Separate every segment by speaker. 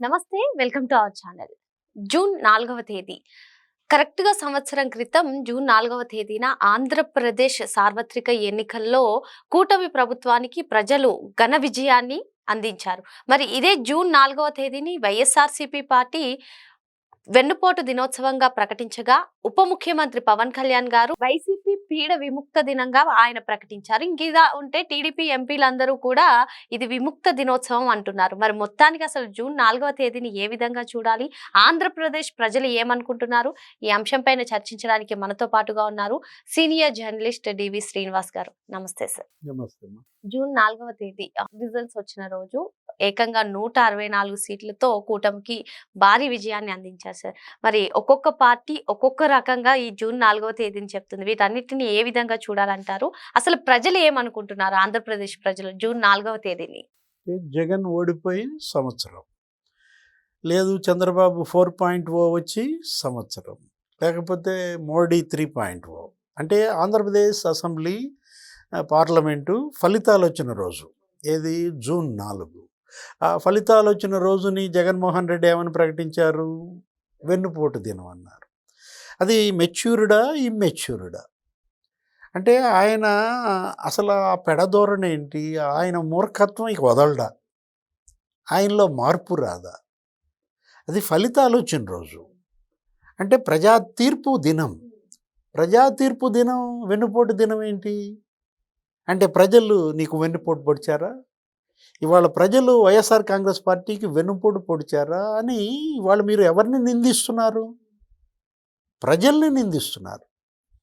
Speaker 1: నమస్తే welcome to our channel. June నాలుగవ తేదీ. కరెక్ట్గా సంవత్సరం క్రితం జూన్ నాలుగవ తేదీన ఆంధ్రప్రదేశ్ సార్వత్రిక ఎన్నికల్లో కూటమి ప్రభుత్వానికి ప్రజలు ఘన విజయాన్ని అందించారు. మరి ఇదే జూన్ నాలుగవ తేదీని వైఎస్ఆర్సీపీ పార్టీ వెన్నుపోటు దినోత్సవంగా ప్రకటించగా ఉప ముఖ్యమంత్రి పవన్ కళ్యాణ్ గారు వైసీపీ పీడ విముక్త దినంగా ఆయన ప్రకటించారు. ఇంక ఇలా ఉంటే టీడీపీ ఎంపీలందరూ కూడా ఇది విముక్త దినోత్సవం అంటున్నారు. మరి మొత్తానికి అసలు జూన్ నాలుగవ తేదీని ఏ విధంగా చూడాలి? ఆంధ్రప్రదేశ్ ప్రజలు ఏమనుకుంటున్నారు? ఈ అంశంపైన చర్చించడానికి మనతో పాటుగా ఉన్నారు సీనియర్ జర్నలిస్ట్ డివి శ్రీనివాస్ గారు. నమస్తే సార్. జూన్ నాలుగవ తేదీ రిజల్ట్స్ వచ్చిన రోజు ఏకంగా నూట అరవై నాలుగు సీట్లతో కూటమికి భారీ విజయాన్ని అందించారు సార్ మరి ఒక్కొక్క పార్టీ ఒక్కొక్క రకంగా ఈ జూన్ నాలుగవ తేదీని చెప్తుంది. వీటన్నిటిని ఏ విధంగా చూడాలంటారు? అసలు ప్రజలు ఏమనుకుంటున్నారు ఆంధ్రప్రదేశ్ ప్రజలు జూన్ నాలుగవ తేదీని?
Speaker 2: జగన్ ఓడిపోయి సంవత్సరం. లేదు చంద్రబాబు ఫోర్ పాయింట్ ఓ వచ్చి సంవత్సరం. లేకపోతే మోడీ త్రీ పాయింట్ ఓ. అంటే ఆంధ్రప్రదేశ్ అసెంబ్లీ పార్లమెంటు ఫలితాలు వచ్చిన రోజు. ఏది? జూన్ నాలుగు. ఆ ఫలితాలు వచ్చిన రోజుని జగన్మోహన్ రెడ్డి ఏమని ప్రకటించారు? వెన్నుపోటు దినం అన్నారు అది మెచ్యూర్డా ఇమ్మెచ్యూర్డా? అంటే ఆయన అసలు ఆ పెడధోరణి ఏంటి? ఆయన మూర్ఖత్వం ఇక వదలడా. ఆయనలో మార్పు రాదా? అది ఫలితాలు వచ్చిన రోజు. అంటే ప్రజా తీర్పు దినం. ప్రజా తీర్పు దినం వెన్నుపోటు దినం ఏంటి? అంటే ప్రజలు నీకు వెన్నుపోటు పొడిచారా? ఇవాళ ప్రజలు వైఎస్ఆర్ కాంగ్రెస్ పార్టీకి వెన్నుపోటు పొడిచారా అని ఇవాళ మీరు ఎవరిని నిందిస్తున్నారు? ప్రజల్ని నిందిస్తున్నారు.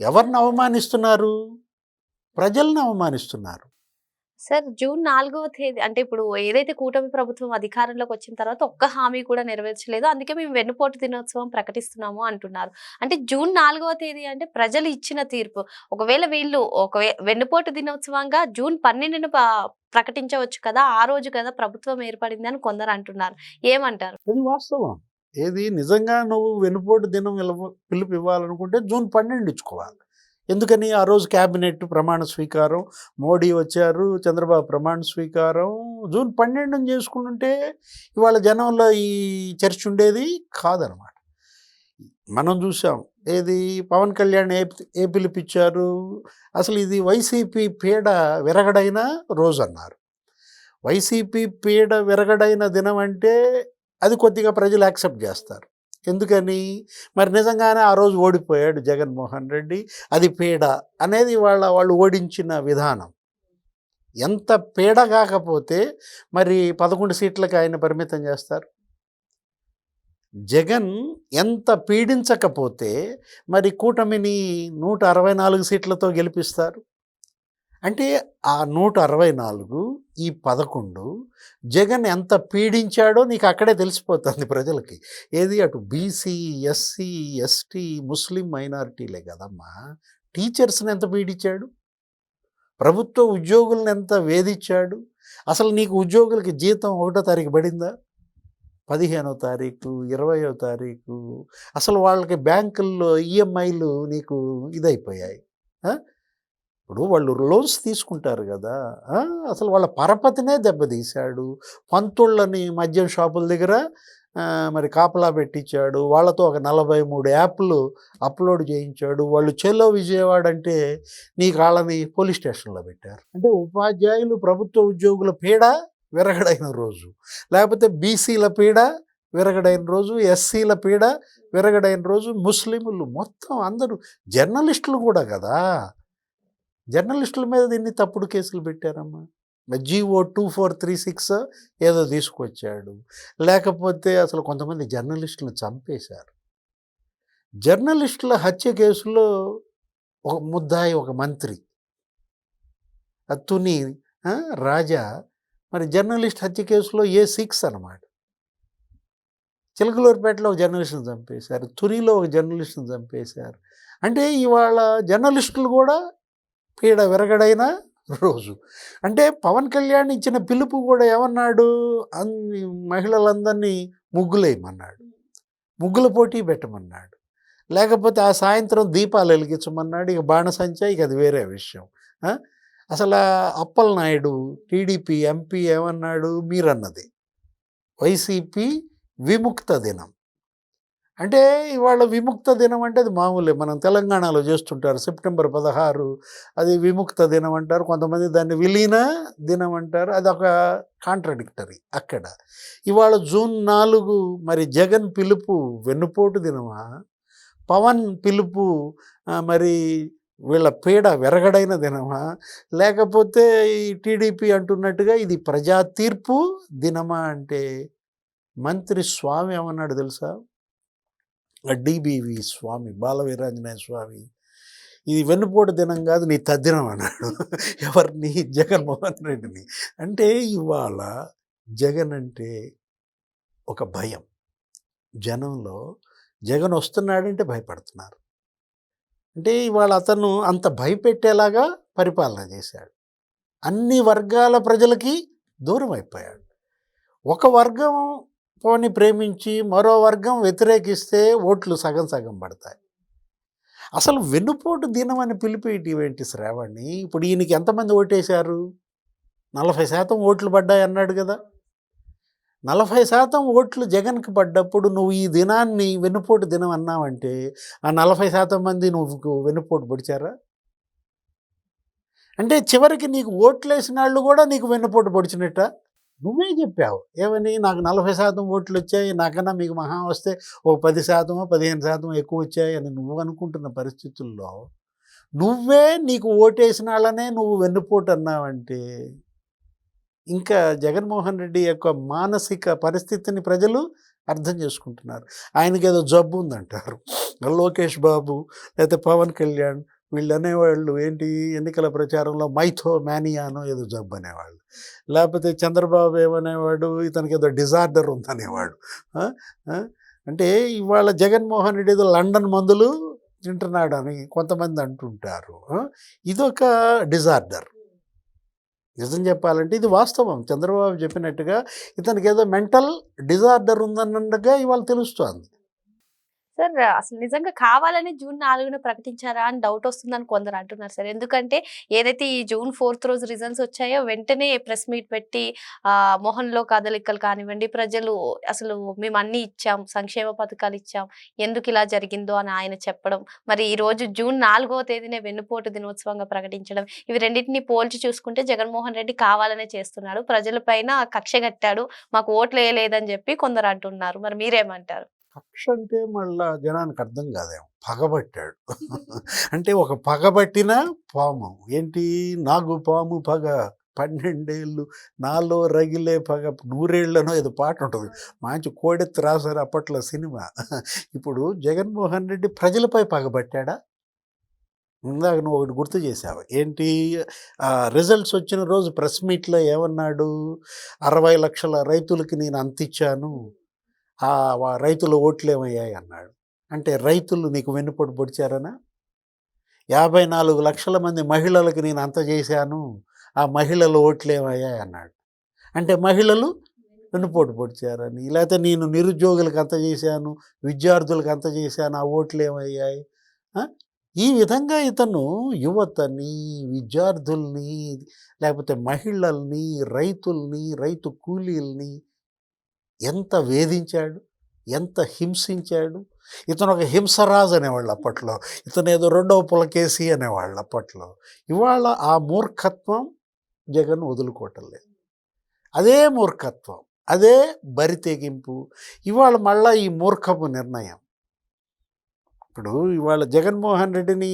Speaker 2: ఎవరిని అవమానిస్తున్నారు? ప్రజల్ని అవమానిస్తున్నారు.
Speaker 1: సార్ జూన్ నాలుగవ తేదీ అంటే ఇప్పుడు ఏదైతే కూటమి ప్రభుత్వం అధికారంలోకి వచ్చిన తర్వాత ఒక్క హామీ కూడా నెరవేర్చలేదు. అందుకే మేము వెన్నుపోటు దినోత్సవం ప్రకటిస్తున్నాము అంటున్నారు. అంటే జూన్ నాలుగవ తేదీ అంటే ప్రజలు ఇచ్చిన తీర్పు. ఒకవేళ వీళ్ళు ఒక వెన్నుపోటు దినోత్సవంగా జూన్ పన్నెండును ప్రకటించవచ్చు కదా ఆ రోజు కదా ప్రభుత్వం ఏర్పడింది అని కొందరు అంటున్నారు. ఏమంటారు?
Speaker 2: అది వాస్తవం. ఏది నిజంగా నువ్వు వెనుపోటు దినం పిలుపు ఇవ్వాలనుకుంటే జూన్ పన్నెండు ఇచ్చుకోవాలి. ఎందుకని ఆ రోజు క్యాబినెట్ ప్రమాణ స్వీకారం మోడీ వచ్చారు చంద్రబాబు ప్రమాణ స్వీకారం జూన్ పన్నెండున చేసుకుంటుంటే ఇవాళ జనంలో ఈ చర్చ ఉండేది కాదనమాట. మనం చూసాం ఏది? పవన్ కళ్యాణ్ ఏ ఏ పిలిపిచ్చారు? అసలు ఇది వైసీపీ పీడ విరగడైన రోజు అన్నారు వైసీపీ పీడ విరగడైన దినం అంటే అది కొద్దిగా ప్రజలు యాక్సెప్ట్ చేస్తారు. ఎందుకని? మరి నిజంగానే ఆ రోజు ఓడిపోయాడు జగన్మోహన్ రెడ్డి. అది పీడ అనేది వాళ్ళ వాళ్ళు ఓడించిన విధానం. ఎంత పీడ కాకపోతే మరి పదకొండు సీట్లకు ఆయన పరిమితం చేస్తారు. జగన్ ఎంత పీడించకపోతే మరి కూటమిని నూట అరవై నాలుగు సీట్లతో గెలిపిస్తారు. అంటే ఆ నూట అరవై నాలుగు ఈ పదకొండు జగన్ ఎంత పీడించాడో నీకు అక్కడే తెలిసిపోతుంది ప్రజలకి. ఏది అటు బీసీ ఎస్సీ ఎస్టీ ముస్లిం మైనారిటీలే కదమ్మా. టీచర్స్ని ఎంత పీడించాడు? ప్రభుత్వ ఉద్యోగులను ఎంత వేధించాడు? అసలు నీకు ఉద్యోగులకి జీతం ఒకటో తారీఖు పడిందా? పదిహేనో తారీఖు ఇరవయో తారీఖు అసలు వాళ్ళకి బ్యాంకుల్లో ఈఎంఐలు నీకు ఇదైపోయాయి. ఇప్పుడు వాళ్ళు లోన్స్ తీసుకుంటారు కదా. అసలు వాళ్ళ పరపతినే దెబ్బతీశాడు. పంతుళ్ళని మద్యం షాపుల దగ్గర మరి కాపలా పెట్టించాడు. వాళ్ళతో ఒక నలభై మూడు యాప్లు అప్లోడ్ చేయించాడు. వాళ్ళు చెలో విజయవాడ అంటే నీ కాళ్ళని పోలీస్ స్టేషన్లో పెట్టారు. అంటే ఉపాధ్యాయులు ప్రభుత్వ ఉద్యోగుల పీడ? విరగడైన రోజు. లేకపోతే బీసీల పీడ విరగడైన రోజు ఎస్సీల పీడ విరగడైన రోజు ముస్లింలు మొత్తం అందరూ జర్నలిస్టులు కూడా కదా? జర్నలిస్టుల మీద దీన్ని తప్పుడు కేసులు పెట్టారమ్మా. GO two four three six ఏదో తీసుకొచ్చాడు. లేకపోతే అసలు కొంతమంది జర్నలిస్టులను చంపేశారు. జర్నలిస్టుల హత్య కేసులో ఒక ముద్దాయి ఒక మంత్రి. ఆ తుని రాజా మరి జర్నలిస్ట్ హత్య కేసులో ఏ సిక్స్ అనమాట. చిలకలూరుపేటలో ఒక జర్నలిస్ట్ని చంపేశారు. తునిలో ఒక జర్నలిస్ట్ని చంపేశారు. అంటే ఇవాళ జర్నలిస్టులు కూడా పీడ విరగడైన రోజు. అంటే పవన్ కళ్యాణ్ ఇచ్చిన పిలుపు కూడా ఏమన్నాడు? అన్ని మహిళలందరినీ ముగ్గులేయమన్నాడు. ముగ్గుల పోటీ పెట్టమన్నాడు. లేకపోతే ఆ సాయంత్రం దీపాలు వెలిగించమన్నాడు. ఇక బాణసంచా ఇక అది వేరే విషయం. అసలు అప్పల్ నాయుడు టీడీపీ ఎంపీ ఏమన్నాడు? మీరన్నది. వైసీపీ విముక్త దినం. అంటే ఇవాళ విముక్త దినం అంటే అది మామూలే. మనం తెలంగాణలో చేస్తుంటారు. సెప్టెంబర్ పదహారు అది విముక్త దినం అంటారు. కొంతమంది దాన్ని విలీన దినం అంటారు. అది ఒక కాంట్రడిక్టరీ అక్కడ. ఇవాళ జూన్ నాలుగు మరి జగన్ పిలుపు వెన్నుపోటు దినమా? పవన్ పిలుపు మరి వీళ్ళ పీడ వెరగడైన దినమా? లేకపోతే ఈ టీడీపీ అంటున్నట్టుగా ఇది ప్రజా తీర్పు దినమా అంటే మంత్రి స్వామి ఏమన్నాడు తెలుసా? డిబివి స్వామి బాలవీరాంజనేయ స్వామి ఇది వెన్నుపోటు దినం కాదు నీ తద్దినం అన్నాడు. ఎవరిని జగన్మోహన్ రెడ్డిని. అంటే ఇవాళ జగన్ అంటే ఒక భయం. జనంలో జగన్ వస్తున్నాడంటే భయపడుతున్నారు. అంటే ఇవాళ అతను అంత భయపెట్టేలాగా పరిపాలన చేశాడు. అన్ని వర్గాల ప్రజలకి దూరం అయిపోయాడు ఒక వర్గం పోని ప్రేమించి మరో వర్గం వ్యతిరేకిస్తే ఓట్లు సగం సగం పడతాయి. అసలు వెన్నుపోటు దినం అని పిలిపేటివేంటి శ్రావణి? ఇప్పుడు ఈయనకి ఎంతమంది ఓటేశారు? నలభై శాతం ఓట్లు పడ్డాయి అన్నాడు కదా! నలభై శాతం ఓట్లు జగన్కి పడ్డప్పుడు నువ్వు ఈ దినాన్ని వెన్నుపోటు దినం అన్నావంటే ఆ నలభై శాతం మంది నువ్వు వెన్నుపోటు పొడిచారా? అంటే చివరికి నీకు ఓట్లు వేసిన వాళ్ళు కూడా నీకు వెన్నుపోటు పొడిచినట్ట? నువ్వే చెప్పావు. ఏమని? నాకు నలభై శాతం ఓట్లు వచ్చాయి నాకన్నా మీకు మహా వస్తే ఓ పది శాతమో పదిహేను శాతం ఎక్కువ వచ్చాయి అని నువ్వు అనుకుంటున్న పరిస్థితుల్లో నువ్వే నీకు ఓటేసిన వాళ్ళనే నువ్వు వెన్నుపోటు అన్నావంటే ఇంకా జగన్మోహన్ రెడ్డి యొక్క మానసిక పరిస్థితిని ప్రజలు అర్థం చేసుకుంటున్నారు. ఆయనకి ఏదో జబ్బు ఉందంటారు. లోకేష్ బాబు లేకపోతే పవన్ కళ్యాణ్ వీళ్ళు అనేవాళ్ళు ఏంటి? ఎన్నికల ప్రచారంలో మైథో మ్యానియానో ఏదో జబ్బు అనేవాళ్ళు. లేకపోతే చంద్రబాబు ఏమనేవాడు? ఇతనికి ఏదో డిజార్డర్ ఉందనేవాడు. అంటే ఇవాళ జగన్మోహన్ రెడ్డి ఏదో లండన్ మందులు తింటున్నాడు అని కొంతమంది అంటుంటారు. ఇదొక డిజార్డర్. నిజం చెప్పాలంటే ఇది వాస్తవం. చంద్రబాబు చెప్పినట్టుగా ఇతనికి ఏదో మెంటల్ డిజార్డర్ ఉందన్నట్టుగా ఇవాళ తెలుస్తోంది.
Speaker 1: సార్ అసలు నిజంగా కావాలని జూన్ నాలుగున ప్రకటించారా అని డౌట్ వస్తుందని కొందరు అంటున్నారు సార్. ఎందుకంటే ఏదైతే ఈ జూన్ ఫోర్త్ రోజు రిజల్ట్స్ వచ్చాయో వెంటనే ప్రెస్ మీట్ పెట్టి మోహన్లో కదలికలు కానివ్వండి ప్రజలు అసలు మేము అన్ని ఇచ్చాం సంక్షేమ పథకాలు ఇచ్చాం ఎందుకు ఇలా జరిగిందో అని ఆయన చెప్పడం మరి ఈ రోజు జూన్ నాలుగో తేదీనే వెన్నుపోటు దినోత్సవంగా ప్రకటించడం ఇవి రెండింటిని పోల్చి చూసుకుంటే జగన్మోహన్ రెడ్డి కావాలనే చేస్తున్నాడు ప్రజల పైన కక్ష కట్టాడు మాకు ఓట్లు వేయలేదని చెప్పి కొందరు అంటున్నారు. మరి మీరేమంటారు?
Speaker 2: కక్ష అంటే మళ్ళా జనానికి అర్థం కాదేమో. పగబట్టాడు. అంటే ఒక పగబట్టిన పాము. ఏంటి? నాగు పాము పగ. పన్నెండేళ్ళు నాలో రగిలే పగ. నూరేళ్ళనో ఏదో పాట ఉంటుంది. మంచి కోడెత్తి రాశారు అప్పట్లో సినిమా. ఇప్పుడు జగన్మోహన్ రెడ్డి ప్రజలపై పగబట్టాడా? ఇందాక నువ్వు ఒకటి గుర్తు చేసావు ఏంటి? రిజల్ట్స్ వచ్చిన రోజు ప్రెస్ మీట్లో ఏమన్నాడు? అరవై లక్షల రైతులకి నేను అంతిచ్చాను. రైతుల ఓట్లు ఏమయ్యాయి అన్నాడు. అంటే రైతులు నీకు వెన్నుపోటు పొడిచారనా? యాభై నాలుగు లక్షల మంది మహిళలకు నేను అంత చేశాను ఆ మహిళల ఓట్లు ఏమయ్యాయి అన్నాడు. అంటే మహిళలు వెన్నుపోటు పొడిచారని లేకపోతే నేను నిరుద్యోగులకు అంత చేశాను విద్యార్థులకు అంత చేశాను ఆ ఓట్లు ఏమయ్యాయి? ఈ విధంగా ఇతను యువతని విద్యార్థుల్ని లేకపోతే మహిళల్ని రైతుల్ని రైతు కూలీల్ని ఎంత వేధించాడు ఎంత హింసించాడు. ఇతను ఒక హింసరాజు అనేవాళ్ళు అప్పట్లో. ఇతను ఏదో రెండవ పులకేసి అనేవాళ్ళు అప్పట్లో. ఇవాళ ఆ మూర్ఖత్వం జగన్ వదులుకోవటం లేదు. అదే మూర్ఖత్వం అదే బరి తెగింపు. ఇవాళ మళ్ళా ఈ మూర్ఖపు నిర్ణయం. ఇప్పుడు ఇవాళ జగన్మోహన్ రెడ్డిని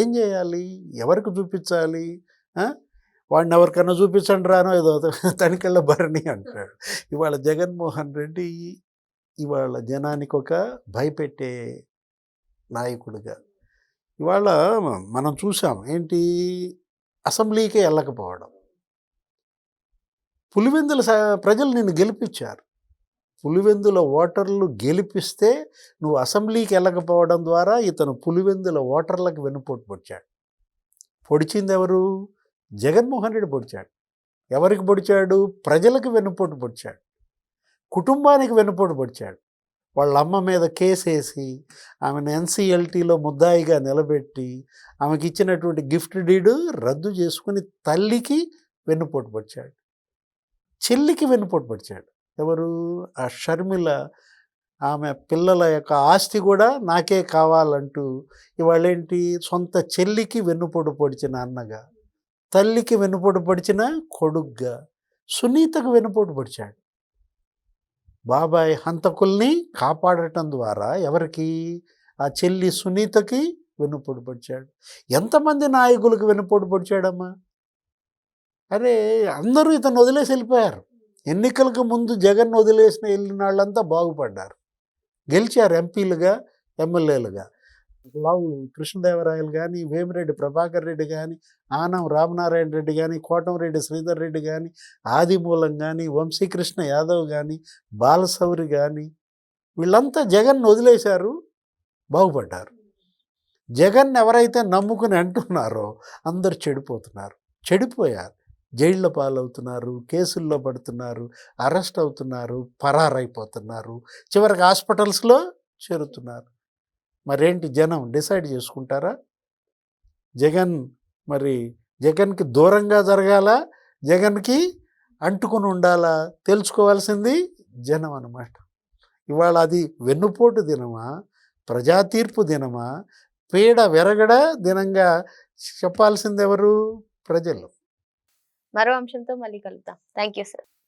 Speaker 2: ఏం చేయాలి? ఎవరికి చూపించాలి? వాడిని ఎవరికైనా చూపించండి రానో ఏదో తనికెళ్ళ భరణి అంటాడు. ఇవాళ జగన్మోహన్ రెడ్డి ఇవాళ జనానికి ఒక భయపెట్టే నాయకుడిగా. ఇవాళ మనం చూసాం ఏంటి? అసెంబ్లీకే వెళ్ళకపోవడం పులివెందుల ప్రజలు నిన్ను గెలిపించారు. పులివెందుల ఓటర్లు గెలిపిస్తే నువ్వు అసెంబ్లీకి వెళ్ళకపోవడం ద్వారా ఇతను పులివెందుల ఓటర్లకు వెనుపోటు పొడిచాడు. పొడిచింది ఎవరు జగన్మోహన్ రెడ్డి పొడిచాడు. ఎవరికి పొడిచాడు? ప్రజలకు వెన్నుపోటు పొడిచాడు. కుటుంబానికి వెన్నుపోటు పొడిచాడు. వాళ్ళ అమ్మ మీద కేసేసి ఆమెను ఎన్సీఎల్టీలో ముద్దాయిగా నిలబెట్టి ఆమెకి ఇచ్చినటువంటి గిఫ్ట్ డీడు రద్దు చేసుకుని తల్లికి వెన్నుపోటు పొడిచాడు. చెల్లికి వెన్నుపోటు పొడిచాడు. ఎవరు? ఆ షర్మిల. ఆమె పిల్లల యొక్క ఆస్తి కూడా నాకే కావాలంటూ ఇవాళేంటి? సొంత చెల్లికి వెన్నుపోటు పొడిచిన అన్నగా తల్లికి వెనుపోటు పడిచిన కొడుగ్గా సునీతకు వెనుపోటు పడిచాడు. బాబాయ్ హంతకుల్ని కాపాడటం ద్వారా ఎవరికి? ఆ చెల్లి సునీతకి వెనుపోటు పడిచాడు. ఎంతమంది నాయకులకు వెనుపోటు పడిచాడమ్మా? అరే అందరూ ఇతను వదిలేసి వెళ్ళిపోయారు. ఎన్నికలకు ముందు జగన్ వదిలేసిన వెళ్ళిన వాళ్ళంతా బాగుపడ్డారు. గెలిచారు ఎంపీలుగా ఎమ్మెల్యేలుగా. లవ్ కృష్ణదేవరాయలు కానీ వేమిరెడ్డి ప్రభాకర్ రెడ్డి కానీ ఆనం రామనారాయణ రెడ్డి కానీ కోటంరెడ్డి శ్రీధర్ రెడ్డి కానీ ఆదిమూలం కానీ వంశీకృష్ణ యాదవ్ కానీ బాలసౌరి కానీ వీళ్ళంతా జగన్ వదిలేశారు బాగుపడ్డారు. జగన్ ఎవరైతే నమ్ముకుని అంటున్నారో అందరు చెడిపోతున్నారు చెడిపోయారు. జైళ్ళ పాలవుతున్నారు కేసుల్లో పడుతున్నారు అరెస్ట్ అవుతున్నారు పరారైపోతున్నారు చివరికి హాస్పిటల్స్లో చేరుతున్నారు. మరేంటి జనం డిసైడ్ చేసుకుంటారా? జగన్ మరి జగన్కి దూరంగా జరగాల? జగన్కి అంటుకుని ఉండాలా? తెలుసుకోవాల్సింది జనం అన్నమాట. ఇవాళ అది వెన్నుపోటు దినమా? ప్రజా తీర్పు దినమా? పీడ వెరగడ దినంగా చెప్పాల్సింది ఎవరు ప్రజలు.
Speaker 1: మరో అంశంతో మళ్ళీ కలుద్దాం. Thank you sir.